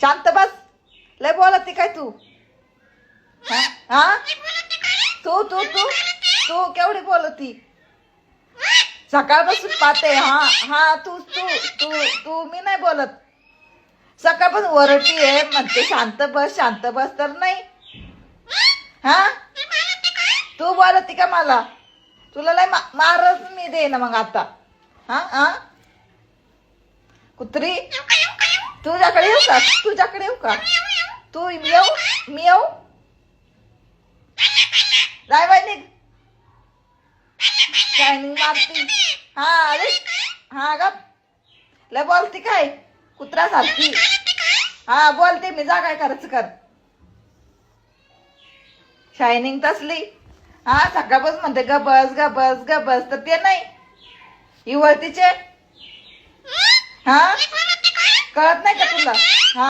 शांत बस. लय बोलत ती काय तू? हा? तू तू तू? तू केवढी बोलती? सकाळपासून पाहते. हा हा तू तू तू तू मी नाही बोलत. सकाळपासून ओरडती आहे म्हणते शांत बस शांत बस तर नाही. हा? तू बोलती का मला? तुला लय मारच मी दे ना मग आता. हा हा? कुत्री? तुझ्याकडे येऊ का? तुझ्याकडे येऊ का? तू येऊ? मी येऊ? जाय बाई निघ शायनिंग मारती. हा अरे. हा ग लय बोलती काय? कुत्रा सारखी हा बोलते मी जा काय करायचं कर. शायनिंग तसली. हा सकाळ बस म्हणते ग बस ग बस ग बस. तर ते नाही. ही वळतीचे हा? कळत नाही का तुला? हा.